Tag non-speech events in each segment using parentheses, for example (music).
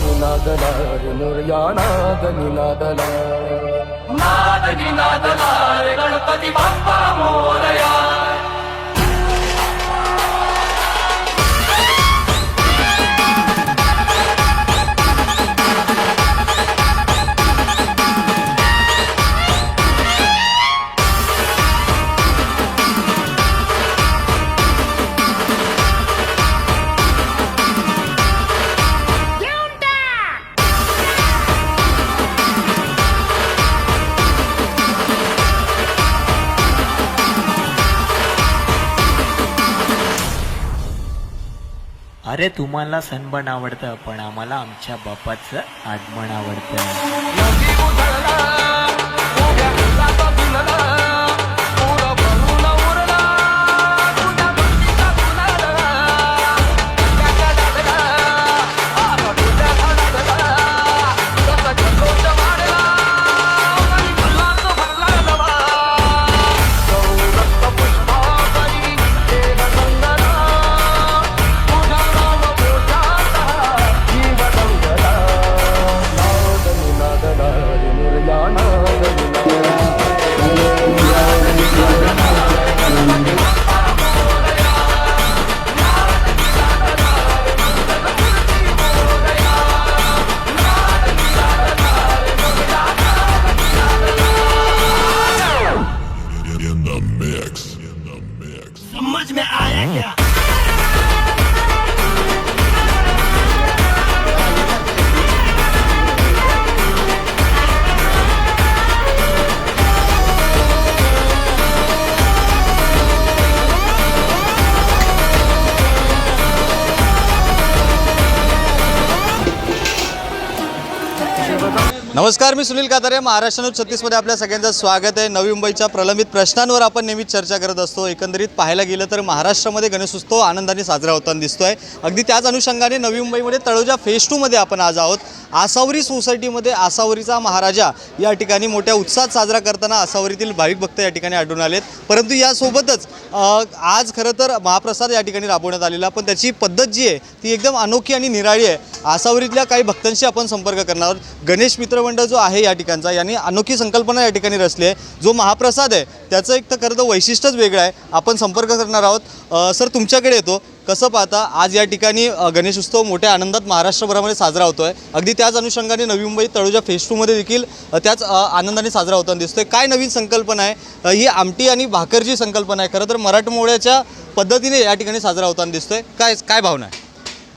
నినాదల రునుర్యానాద నినాదల నాద నినాదల గణపతి బాప్పా మోరయా अरे तुम्हाला सनबर्न आवडतं पण आम्हाला आमच्या बापाचं आगमन आवडतं. Thank you. नमस्कार मी सुनील कातारे. महाराष्ट्र न्यूज छत्तीसमध्ये आपल्या सगळ्यांचं स्वागत आहे. नवी मुंबईच्या प्रलंबित प्रश्नांवर आपण नेहमीच चर्चा करत असतो. एकंदरीत पाहायला गेलं तर महाराष्ट्रामध्ये गणेशोत्सव आनंदाने साजरा होताना दिसतोय. अगदी त्याच अनुषंगाने नवी मुंबईमध्ये तळोजा फेस टूमध्ये आपण आज आहोत. आसावरी सोसायटीमध्ये आसावरीचा महाराजा या ठिकाणी मोठ्या उत्साहात साजरा करताना आसावरीतील भाविक भक्त या ठिकाणी आढळून आलेत. परंतु यासोबतच आज खरं तर महाप्रसाद या ठिकाणी राबवण्यात आलेला पण त्याची पद्धत जी आहे ती एकदम अनोखी आणि निराळी आहे. आसावरीतल्या काही भक्तांशी आपण संपर्क करणार आहोत. गणेश मित्रमंडळ जो आहे या ठिकाणचा यांनी अनोखी संकल्पना या ठिकाणी रचली आहे. जो महाप्रसाद आहे त्याचं एक तर खरं तर वैशिष्ट्यच वेगळं आहे. आपण संपर्क करणार आहोत. सर तुमच्याकडे येतो. कसं पाहता आज या ठिकाणी गणेश उत्सव मोठ्या आनंदात महाराष्ट्रभरामध्ये साजरा होतो आहे अगदी त्याच अनुषंगाने नवी मुंबई तळोजा फेस टूमध्ये देखील त्याच आनंदाने साजरा होताना दिसतोय. काय नवीन संकल्पना आहे? ही आमटी आणि भाकरची संकल्पना आहे. खरं तर मराठमोळ्याच्या पद्धतीने या ठिकाणी साजरा होताना दिसतोय. काय काय भावना आहे?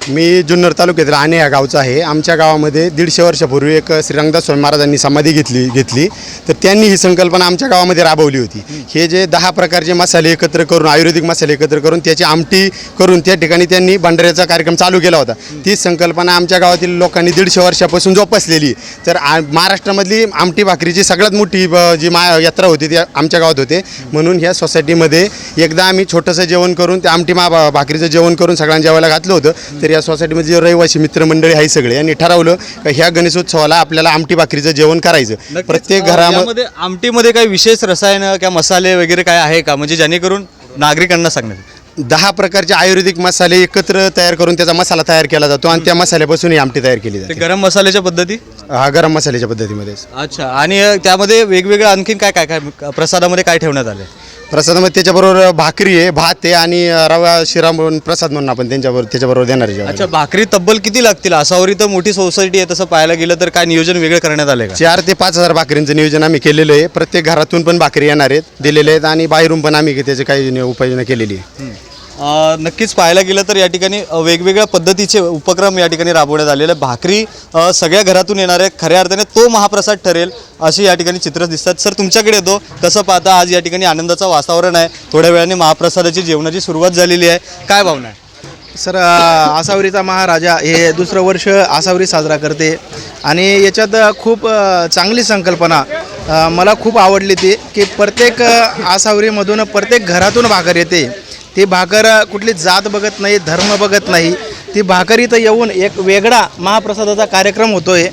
मी जुन्नर तालुक्यातील आणे या गावचा आहे. आमच्या गावामध्ये दीडशे वर्षापूर्वी एक श्री रंगदास स्वामी महाराजांनी समाधी घेतली घेतली. तर त्यांनी ही संकल्पना आमच्या गावामध्ये राबवली होती. हे जे दहा प्रकारचे मसाले एकत्र करून आयुर्वेदिक मसाले एकत्र करून त्याची आमटी करून त्या ठिकाणी त्यांनी भंडाऱ्याचा कार्यक्रम चालू केला होता. ती संकल्पना आमच्या गावातील लोकांनी दीडशे वर्षापासून जोपासलेली तर आ- महाराष्ट्रामधली आमटी भाकरीची सगळ्यात मोठी ब- जी मा यात्रा होती ती आमच्या गावात होते. म्हणून ह्या सोसायटीमध्ये एकदा आम्ही छोटंसं जेवण करून त्या आमटी मा भाकरीचं जेवण करून सगळ्यांना जेवायला घातलं होतं. तर या सोसायटीमध्ये जे रहिवासी मित्रमंडळी आहे सगळे यांनी ठरवलं का ह्या गणेशोत्सवाला आपल्याला आमटी भाकरीचं जेवण करायचं. प्रत्येक घरामध्ये आमटीमध्ये काही विशेष रसायन किंवा मसाले वगैरे काय आहे का? म्हणजे जेणेकरून नागरिकांना सांगण्यात दहा प्रकारचे आयुर्वेदिक मसाले एकत्र तयार करून त्याचा मसाला तयार केला जातो आणि त्या मसाल्यापासून ही आमटी तयार केली जाते. गरम मसाल्याच्या पद्धती? हा गरम मसाल्याच्या पद्धतीमध्ये. अच्छा. आणि त्यामध्ये वेगवेगळं आणखीन काय काय काय प्रसादामध्ये काय ठेवण्यात आले प्रसादामध्ये त्याच्याबरोबर भाकरी आहे भात आहे आणि रवा शिरा म्हणून प्रसाद म्हणून आपण त्यांच्याबरोबर त्याच्याबरोबर देणार आहे. अच्छा भाकरी तब्बल किती लागतील? आसावरी तर मोठी सोसायटी आहे तसं पाहायला गेलं तर काय नियोजन वेगळं करण्यात आलं का? चार ते पाच हजार भाकरींचं नियोजन आम्ही केलेलं आहे. प्रत्येक घरातून पण भाकरी येणार आहेत दिलेले आहेत आणि बाहेरून पण आम्ही त्याची काही नि- उपाययोजना केलेली आहे. नक्कीच पाहायला गेलं तर या ठिकाणी वेगवेगळ्या पद्धतीचे उपक्रम या ठिकाणी राबवण्यात आलेले. भाकरी सगळ्या घरातून येणार आहे खऱ्या अर्थाने तो महाप्रसाद ठरेल अशी या ठिकाणी चित्र दिसतात. सर तुमच्याकडे येतो. कसं पाहता आज या ठिकाणी आनंदाचं वातावरण आहे. थोड्या वेळाने महाप्रसादाची जेवणाची सुरुवात झालेली आहे. काय भावना आहे? सर आसावरीचा महाराजा हे दुसरं वर्ष आसावरी साजरा करते. आणि याच्यात खूप चांगली संकल्पना मला खूप आवडली ती की प्रत्येक आसावरीमधून प्रत्येक घरातून भाकर येते. ती भाकर कुठली जात बघत नाही धर्म बघत नाही. ती भाकर इथं येऊन एक वेगळा महाप्रसादाचा कार्यक्रम होतो आहे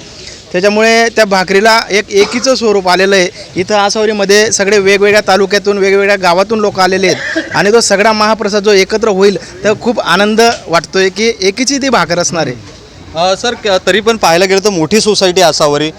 त्याच्यामुळे त्या भाकरीला एक एकीचं स्वरूप आलेलं आहे. इथं आसावरीमध्ये सगळे वेगवेगळ्या तालुक्यातून वेगवेगळ्या गावातून लोक आलेले आहेत. आणि तो सगळा महाप्रसाद जो एकत्र होईल तर खूप आनंद वाटतोय की एकीची ती भाकर असणार आहे. सर क- तरी पण पाहायला गेलं तर मोठी सोसायटी असावरी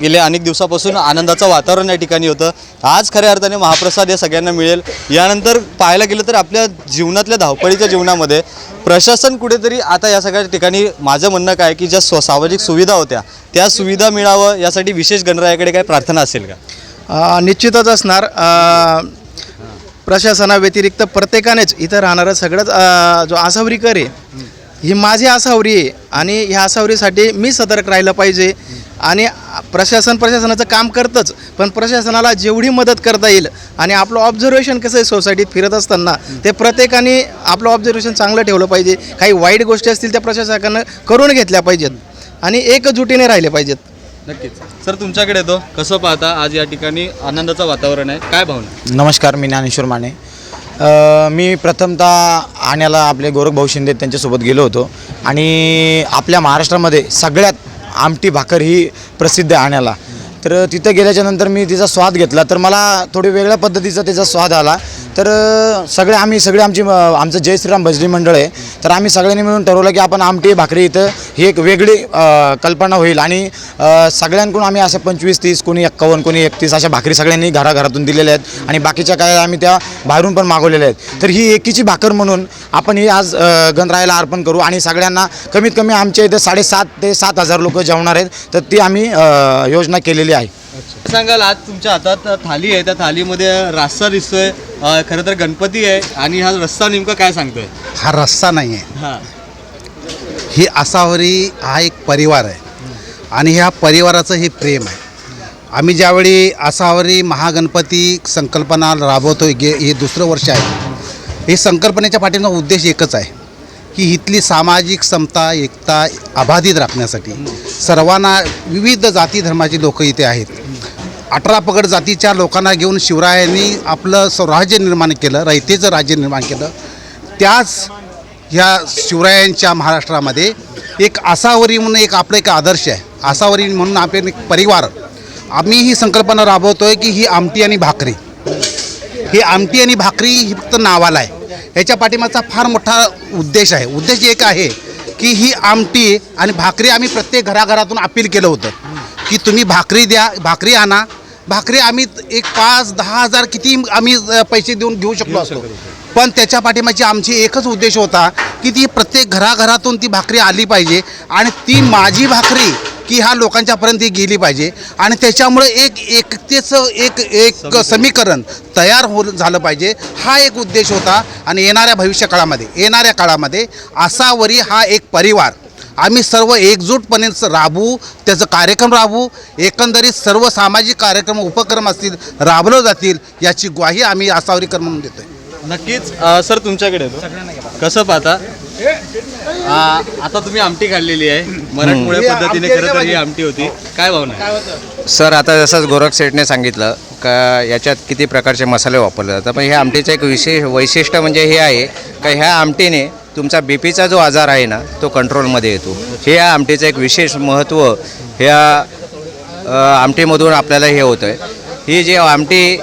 गेल्या अनेक दिवसापासून आनंदाचं वातावरण या ठिकाणी होतं. आज खऱ्या अर्थाने महाप्रसाद या सगळ्यांना मिळेल. यानंतर पाहायला गेलं तर आपल्या जीवनातल्या धावपळीच्या जीवनामध्ये प्रशासन कुठेतरी आता या सगळ्या ठिकाणी माझं म्हणणं काय की ज्या स्व सामाजिक सुविधा होत्या त्या सुविधा मिळावं यासाठी विशेष गणरायाकडे काय प्रार्थना असेल का? निश्चितच असणार. प्रशासनाव्यतिरिक्त प्रत्येकानेच इथं राहणारं सगळंच जो आसावरीकर आहे ही माझी आसावरी आहे आणि ह्या आसावरीसाठी मी सतर्क राहिलं पाहिजे. आणि प्रशासन प्रशासनाचं काम करतंच पण प्रशासनाला जेवढी मदत करता येईल आणि आपलं ऑब्झर्वेशन कसं आहे सोसायटीत फिरत असताना ते प्रत्येकाने आपलं ऑब्झर्वेशन चांगलं ठेवलं पाहिजे. काही वाईट गोष्टी असतील त्या प्रशासकानं करून घेतल्या पाहिजेत आणि एकजुटीने राहिले पाहिजेत. नक्कीच. सर तुमच्याकडे येतो. कसं पाहता? आज या ठिकाणी आनंदाचं वातावरण आहे. काय भावना? नमस्कार मी ज्ञानेश्वर माने. मी प्रथमतः आण्याला आपले गोरखभाऊ शिंदे त्यांच्यासोबत गेलो होतो. आणि आपल्या महाराष्ट्रामध्ये सगळ्यात आमटी भाकर ही प्रसिद्ध आहे आण्याला. तर तिथं गेल्याच्यानंतर मी तिचा स्वाद घेतला. तर मला थोडी वेगळ्या पद्धतीचा त्याचा स्वाद आला. तर सगळे आम्ही सगळे आमची आमचं जय श्रीराम भजनी मंडळ आहे. तर आम्ही सगळ्यांनी मिळून ठरवलं की आपण आमटी भाकरी इथं ही एक वेगळी कल्पना होईल. आणि सगळ्यांकडून आम्ही असं पंचवीस तीस कोणी एक्कावन्न कोणी एकतीस अशा भाकरी सगळ्यांनी घराघरातून दिलेल्या आहेत. आणि बाकीच्या काय आम्ही त्या बाहेरून पण मागवलेल्या आहेत. तर ही एकीची भाकर म्हणून आपण ही आज गणरायाला अर्पण करू. आणि सगळ्यांना कमीत कमी आमच्या इथं साडेसात ते सात हजार लोक जेवणार आहेत. तर ती आम्ही योजना केलेली आहे. सांगाल आज तुमच्या हातात थाली आहे. त्या थालीमध्ये रस्सा दिसतोय. अ, खरं तर गणपती आहे. आणि हा रस्सा नेमका काय सांगतोय? हा रस्ता नाही आहे हां. ही आसावरी हा एक परिवार आहे. आणि ह्या परिवाराचं हे प्रेम आहे. आम्ही ज्यावेळी आसावरी महागणपती संकल्पना राबवतो गे हे दुसरं वर्ष आहे. हे संकल्पनेच्या पाठीमागचा उद्देश एकच आहे. की इथली सामाजिक समता एकता अबाधित राखण्यासाठी. सर्वांना विविध जाती धर्माची लोक इथे आहेत. अठरा पगड जातीच्या लोकांना घेऊन शिवरायांनी आपलं स्वराज्य निर्माण केलं रयतेचं राज्य निर्माण केलं. त्याच ह्या शिवरायांच्या महाराष्ट्रामध्ये एक आसावरी म्हणून एक आपलं एक आदर्श आहे. आसावरी म्हणून आपले एक परिवार. आम्ही ही संकल्पना राबवतो आहे की ही आमटी आणि भाकरी. ही आमटी आणि भाकरी ही फक्त नावाला आहे. ह्याच्या पाठीमागचा फार मोठा उद्देश आहे. उद्देश एक आहे की ही आमटी आणि भाकरी आम्ही प्रत्येक घराघरातून अपील केलं होतं की तुम्ही भाकरी द्या भाकरी आणा. भाकरी आम्ही एक पाच दहा हजार किती आम्ही पैसे देऊन घेऊ शकलो असतो. पण त्याच्या पाठीमागची आमची एकच उद्देश होता की ती प्रत्येक घराघरातून ती भाकरी आली पाहिजे आणि ती माझी भाकरी की ह्या लोकांच्यापर्यंत ती गेली पाहिजे. आणि त्याच्यामुळे एक एकतेचं एक एक समीकरण. तयार हो झालं पाहिजे. हा एक उद्देश होता. आणि येणाऱ्या भविष्य काळामध्ये येणाऱ्या काळामध्ये आसावरी हा एक परिवार. आम्ही सर्व एकजूटपणे राबवू त्याचं कार्यक्रम राबवू एकंदरीत सर्व सामाजिक कार्यक्रम उपक्रम असतील राबवले जातील याची ग्वाही आम्ही आसावरीकर म्हणून देतोय. नक्कीच सर तुमच्याकडे कसं पाहता? आ, आता तुम्ही आमटी खाल्लेली आहे. मराठमोळ्या पद्धतीने खरं तर ही आमटी होती. काय भावना आहे? सर आता जसंच गोरख सेठने सांगितलं का याच्यात किती प्रकारचे मसाले वापरले जातात. पण ह्या आमटीचं एक विशेष वैशिष्ट्य म्हणजे हे आहे का ह्या आमटीने तुमचा बी पीचा जो आजार आहे ना तो कंट्रोलमध्ये येतो. हे या आमटीचं एक विशेष महत्त्व ह्या अ, आमटीमधून आपल्याला हे होतं आहे ही जी आमटी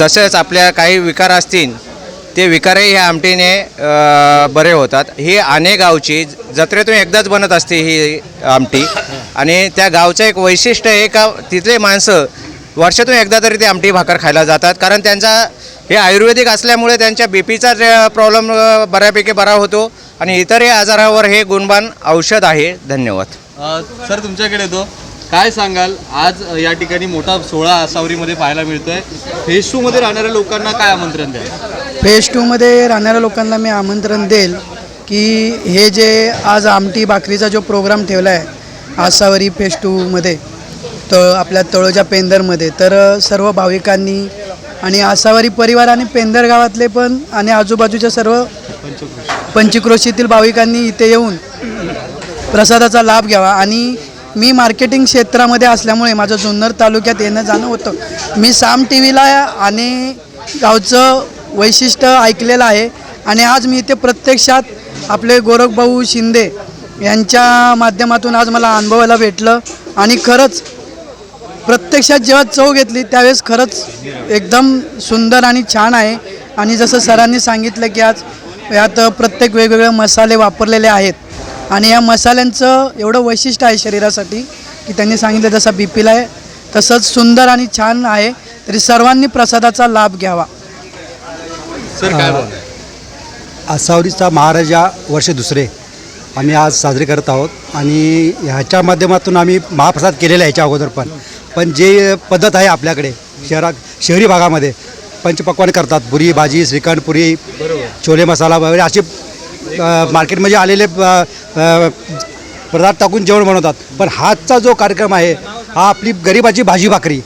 तसेच आपल्या काही विकार असतील ते विकारही ह्या आमटीने बरे होतात. ही आणे गावची जत्रेतून एकदाच बनत असते ही आमटी. आणि त्या गावचं एक वैशिष्ट्य आहे का तिथले माणसं वर्षातून एकदा तरी ते आमटी भाकर खायला जातात. कारण त्यांचा हे आयुर्वेदिक असल्यामुळे त्यांच्या बी पीचा प्रॉब्लेम बऱ्यापैकी बरा होतो. आणि इतरही आजारावर हे गुणबान औषध आहे. धन्यवाद. सर तुमच्याकडे येतो. काय सांगाल? आज या ठिकाणी मोठा सोहळा आसावरीमध्ये पाहायला मिळतोय. फेज टू मध्ये राहणाऱ्या लोकांना काय आमंत्रण द्याल? फेज टूमध्ये राहणाऱ्या लोकांना मी आमंत्रण देईल की हे जे आज आमटी भाकरीचा जो प्रोग्राम ठेवला आहे आसावरी फेज टूमध्ये तर आपल्या तळोजा पेंदरमध्ये तर सर्व भाविकांनी आणि आसावरी परिवार आणि पेंदर गावातले पण आणि आजूबाजूच्या सर्व पंचक्रोशीतील भाविकांनी इथे येऊन प्रसादाचा लाभ घ्यावा आणि मी मार्केटिंग क्षेत्रामध्ये असल्यामुळे माझं जुन्नर तालुक्यात येणं जाणं होतं. मी साम टी व्हीला आणि गावचं वैशिष्ट्य ऐकलेलं आहे. आणि आज मी इथे प्रत्यक्षात आपले गोरखभाऊ शिंदे यांच्या माध्यमातून आज मला अनुभवायला भेटलं. आणि खरंच प्रत्यक्षात जेव्हा चव घेतली त्यावेळेस खरंच एकदम सुंदर आणि छान आहे. आणि जसं सरांनी सांगितलं की आज यात प्रत्येक वेगवेगळे मसाले वापरलेले आहेत. आणि या मसाल्यांचं एवढं वैशिष्ट्य आहे शरीरासाठी की त्यांनी सांगितलं जसं बी पीला आहे तसंच सुंदर आणि छान आहे तरी सर्वांनी प्रसादाचा लाभ घ्यावा. सर काय? आसावरीचा महाराजा वर्ष दुसरे. आम्ही आज साजरे करत आहोत आणि ह्याच्या माध्यमातून आम्ही महाप्रसाद केलेला आहे ह्याच्या अगोदर पण. पण जे पद्धत आहे आपल्याकडे शहरात शहरी भागामध्ये पंचपक्वान करतात. पुरी भाजी श्रीखंड पुरी छोले मसाला वगैरे असे अ, मार्केटमध्ये आलेले अ, पदार्थ टाकून जेवण बनवतात. पण हातचा जो कार्यक्रम आहे हा आपली गरिबाची भाजी भाकरी.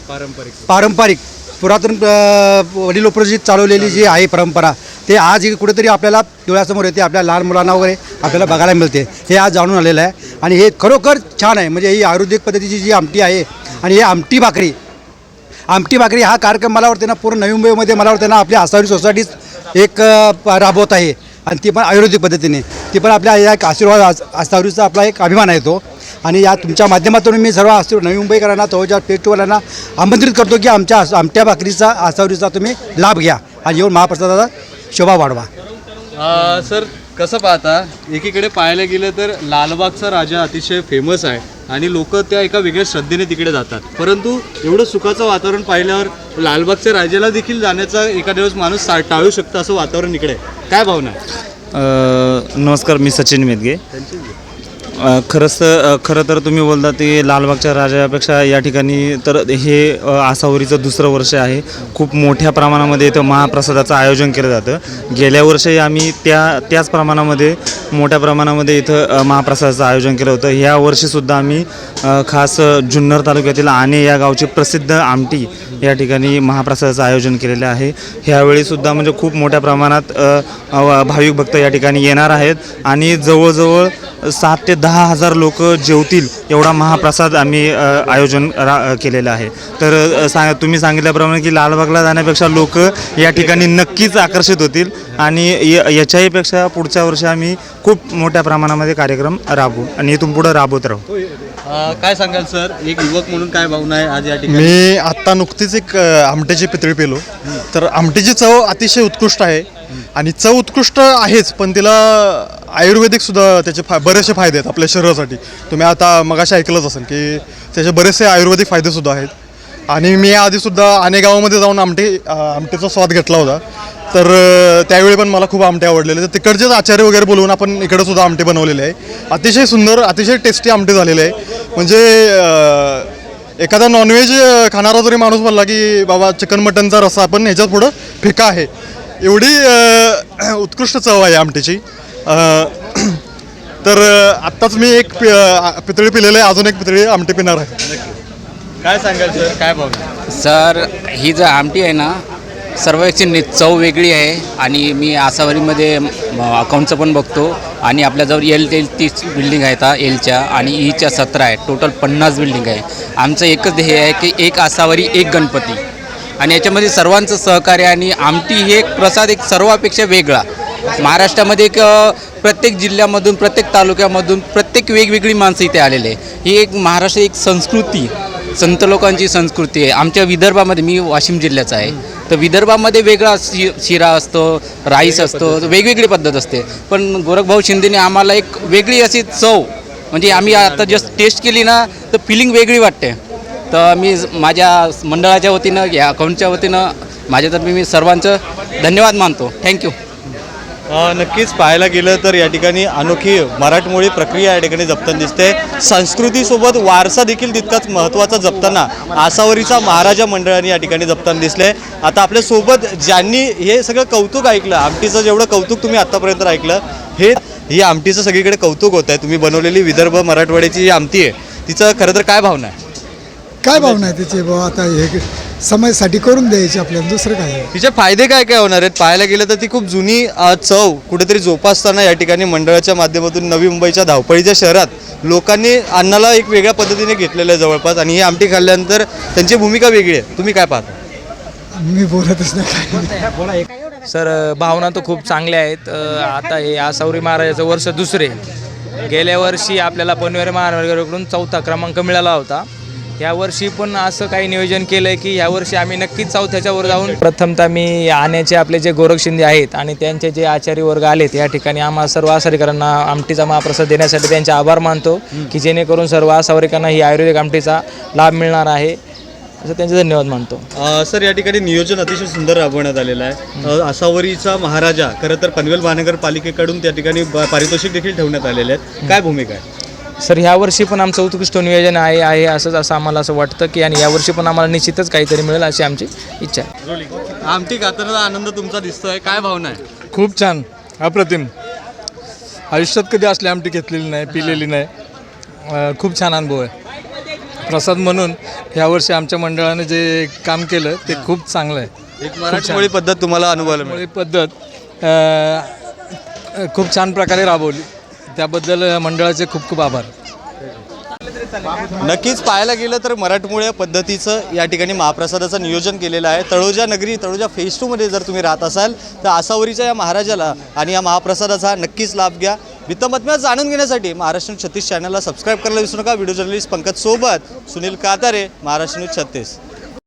पारंपरिक. पुरातन अ, वडिलोपरोजित चालवलेली जी आहे परंपरा ते आज कुठेतरी आपल्याला डोळ्यासमोर येते आपल्या लहान मुलांना वगैरे आपल्याला बघायला मिळते. हे आज जाणून आलेलं आहे. आणि हे खरोखर छान आहे. म्हणजे ही आयुर्वेदिक पद्धतीची जी आमटी आहे आणि ही आमटी भाकरी. आमटी भाकरी हा कार्यक्रम मला वाटते ना पूर्ण नवी मुंबईमध्ये मला वाटतं ना आपल्या आसावरी सोसायटीत एक राबवत आहे. आणि ती पण आयुर्वेदिक पद्धतीने. ती पण आपल्या या एक आशीर्वाद आस्थावरीचा आपला एक अभिमान आहे तो. आणि या तुमच्या माध्यमातून मी सर्व आसू नवी मुंबईकरांना तोच्या फेस्टिवलांना आमंत्रित करतो की आमच्या आमट्या भाकरीचा आस्थावरीचा तुम्ही लाभ घ्या. आणि येऊन महाप्रसादाचा शोभा वाढवा. सर कसं पाहता? एकीकडे पाहायला गेलं तर लालबागचा राजा अतिशय फेमस आहे. आणि लोक त्या एका वेगळ्या श्रद्धेने तिकडे जातात परंतु एवढं सुखाचं वातावरण पाहिल्यावर लालबागच्या राजाला देखील जाण्याचा एखाद्या दिवस माणूस टाळू शकतो असं वातावरण इकडे. काय भावना? नमस्कार मी सचिन मेदगे खरंच तर खरं तर तुम्ही बोलता ते लालबागच्या राजापेक्षा या ठिकाणी तर हे आसावरीचं दुसरं वर्ष आहे. खूप मोठ्या प्रमाणामध्ये इथं महाप्रसादाचं आयोजन केलं जातं. गेल्या वर्षी आम्ही त्या त्याच प्रमाणामध्ये मोठ्या प्रमाणामध्ये इथं महाप्रसादाचं आयोजन केलं होतं. ह्या वर्षीसुद्धा आम्ही खास जुन्नर तालुक्यातील आणे या गावची प्रसिद्ध आमटी या ठिकाणी महाप्रसादाचं आयोजन केलेलं आहे. ह्यावेळीसुद्धा म्हणजे खूप मोठ्या प्रमाणात भाविक भक्त या ठिकाणी येणार आहेत आणि जवळजवळ सात ते दहा हजार लोक जेवतील एवढा महाप्रसाद आम्ही आयोजन रा केलेलं आहे. तर सांग तुम्ही सांगितल्याप्रमाणे की लालबागला जाण्यापेक्षा लोक या ठिकाणी नक्कीच आकर्षित होतील आणि य- याच्याहीपेक्षा पुढच्या वर्षी आम्ही खूप मोठ्या प्रमाणामध्ये कार्यक्रम राबवू आणि इथून पुढं राबवत राहू. काय सांगाल सर? एक युवक म्हणून काय भावना आहे आज या ठिकाणी? मी आत्ता नुकतीच एक अ, आमट्याची पितळी पेलो. तर आमटीची चव अतिशय उत्कृष्ट आहे. आणि चव उत्कृष्ट आहेच पण तिला आयुर्वेदिक सुद्धा त्याचे फा बरेचसे फायदे आहेत आपल्या शरीरासाठी. तुम्ही आता मगाशी ऐकलंच असेल की त्याचे बरेचसे आयुर्वेदिक फायदे सुद्धा आहेत. आणि मी आधीसुद्धा अनेक गावामध्ये जाऊन आमटे अ, आमटेचा स्वाद घेतला होता. तर अ, त्यावेळी पण मला खूप आमटे आवडलेले तर तिकडचेच आचार्य वगैरे बोलवून आपण इकडे सुद्धा आमटे बनवलेले आहे. अतिशय सुंदर अतिशय टेस्टी आमटे झालेले आहे. म्हणजे अ, एखादा नॉनव्हेज खाणारा जरी माणूस म्हणला की बाबा चिकन मटनचा रस्सा पण ह्याच्यात पुढं फिका आहे. एवढी (clears throat) उत्कृष्ट चव आहे आमटीची. (clears throat) तर आत्ताच मी एक पि- पितळी पिलेलं आहे अजून एक पितळी आमटी पिणार आहे. काय सांगाल सर काय भावना सर ही जर आमटी आहे ना सर्व याची नि चव वेगळी आहे आणि मी आसावरीमध्ये अकाउंटचं पण बघतो. आणि आपल्याजवळ एल एल तीस बिल्डिंग आहेत एलच्या आणि ईच्या सतरा आहे टोटल पन्नास बिल्डिंग आहे आमचं एकच ध्येय आहे की एक आसावरी एक गणपती. आणि याच्यामध्ये सर्वांचं सहकार्य आणि आमटी हे एक प्रसाद एक सर्वापेक्षा वेगळा. महाराष्ट्रामध्ये एक प्रत्येक जिल्ह्यामधून प्रत्येक तालुक्यामधून प्रत्येक वेगवेगळी माणसं इथे आलेले आहे ही एक महाराष्ट्र एक संस्कृती संत लोकांची संस्कृती आहे. आमच्या विदर्भामध्ये मी वाशिम जिल्ह्याचा आहे. तर विदर्भामध्ये वेगळा शि शिरा असतो राईस असतो वेगवेगळी पद्धत असते. पण गोरखभाऊ शिंदेने आम्हाला एक वेगळी अशी चव म्हणजे आम्ही आता जस्ट टेस्ट केली ना तर फिलिंग वेगळी वाटते. तर मी माझ्या मंडळाच्या वतीनं या अकाउंटच्या वतीनं माझ्यातर्फे मी सर्वांचं धन्यवाद मानतो. थँक्यू नक्कीच पाहायला गेलं तर या ठिकाणी अनोखी मराठमोळी प्रक्रिया या ठिकाणी जपताना दिसते. संस्कृतीसोबत वारसा देखील तितकाच महत्त्वाचा जपताना आसावरीचा महाराजा मंडळाने या ठिकाणी जपताना दिसले. आता आपल्यासोबत ज्यांनी हे सगळं कौतुक ऐकलं आमटीचं जेवढं कौतुक तुम्ही आत्तापर्यंत ऐकलं हे ही आमटीचं सगळीकडे कौतुक होत आहे तुम्ही बनवलेली विदर्भ मराठवाड्याची जी आमटी आहे. तिचं खरं तर काय भावना आहे? काय भावना आहे त्याची बाबा आता हे समाजासाठी करून द्यायची आपल्याला. दुसरं काय? आहे? तिचे फायदे काय काय होणार आहेत? पाहायला गेलं तर ती खूप जुनी अ, चव कुठेतरी जोपासताना या ठिकाणी मंडळाच्या माध्यमातून नवी मुंबईच्या धावपळीच्या शहरात लोकांनी अन्नाला एक वेगळ्या पद्धतीने घेतलेलं आहे जवळपास आणि ही आमटी खाल्ल्यानंतर त्यांची भूमिका वेगळी आहे. तुम्ही काय पाहता? मी बोलतच नाही. काय सर भावना तर खूप चांगल्या आहेत. अ, आता हे आसावरी महाराजाचं वर्ष दुसरे. गेल्या वर्षी आपल्याला पनवेर महाराजाकडून चौथा क्रमांक मिळाला होता. यावर्षी पण असं काही नियोजन केलं आहे की यावर्षी आम्ही नक्कीच चौथ्याच्यावर जाऊन प्रथमतः मी आण्याचे आपले जे गोरख शिंदे आहेत आणि त्यांचे जे आचार्य वर्ग आलेत या ठिकाणी आम्हा सर्व आसारीकरांना आमटीचा महाप्रसाद देण्यासाठी त्यांचे आभार मानतो की जेणेकरून सर्व आसावरिकांना ही आयुर्वेदिक आमटीचा लाभ मिळणार आहे. असं त्यांचे धन्यवाद मानतो. सर या ठिकाणी नियोजन अतिशय सुंदर राबवण्यात आलेलं आहे. आसावरीचा महाराजा खरं तर पनवेल महानगरपालिकेकडून त्या ठिकाणी पारितोषिक देखील ठेवण्यात आलेले आहेत. काय भूमिका आहे? सर ह्यावर्षी पण आमचं उत्कृष्ट नियोजन आहे आहे असंच असं आम्हाला असं वाटतं की आणि यावर्षी पण आम्हाला निश्चितच काहीतरी मिळेल अशी आमची इच्छा आहे. आमटी खाताना आनंद तुमचा दिसतोय. काय भावना आहे? खूप छान. अप्रतिम. आयुष्यात कधी असली आमटी घेतलेली नाही पिलेली नाही. खूप छान अनुभव आहे. प्रसाद म्हणून यावर्षी आमच्या मंडळाने जे काम केलं ते खूप चांगलं आहे. एक मराठमोळी पद्धत तुम्हाला मराठमोळी पद्धत खूप छान प्रकारे राबवली. त्याबद्दल मंडळाचे खूप खूप आभार. नक्कीच पाहायला गेलं तर मराठमोळ्या पद्धतीचं या ठिकाणी महाप्रसादाचं नियोजन केलेलं आहे. तळोजा नगरी तळोजा फेज टूमध्ये जर तुम्ही राहत असाल तर आसावरीच्या या महाराजाला आणि या महाप्रसादाचा नक्कीच लाभ घ्या. वित्तमत्म्या जाणून घेण्यासाठी महाराष्ट्र छत्तीस चॅनलला सबस्क्राईब करायला विसरू नका. व्हिडिओ जर्नलिस्ट पंकज सोबत सुनील कातारे महाराष्ट्र न्यूज छत्तीस.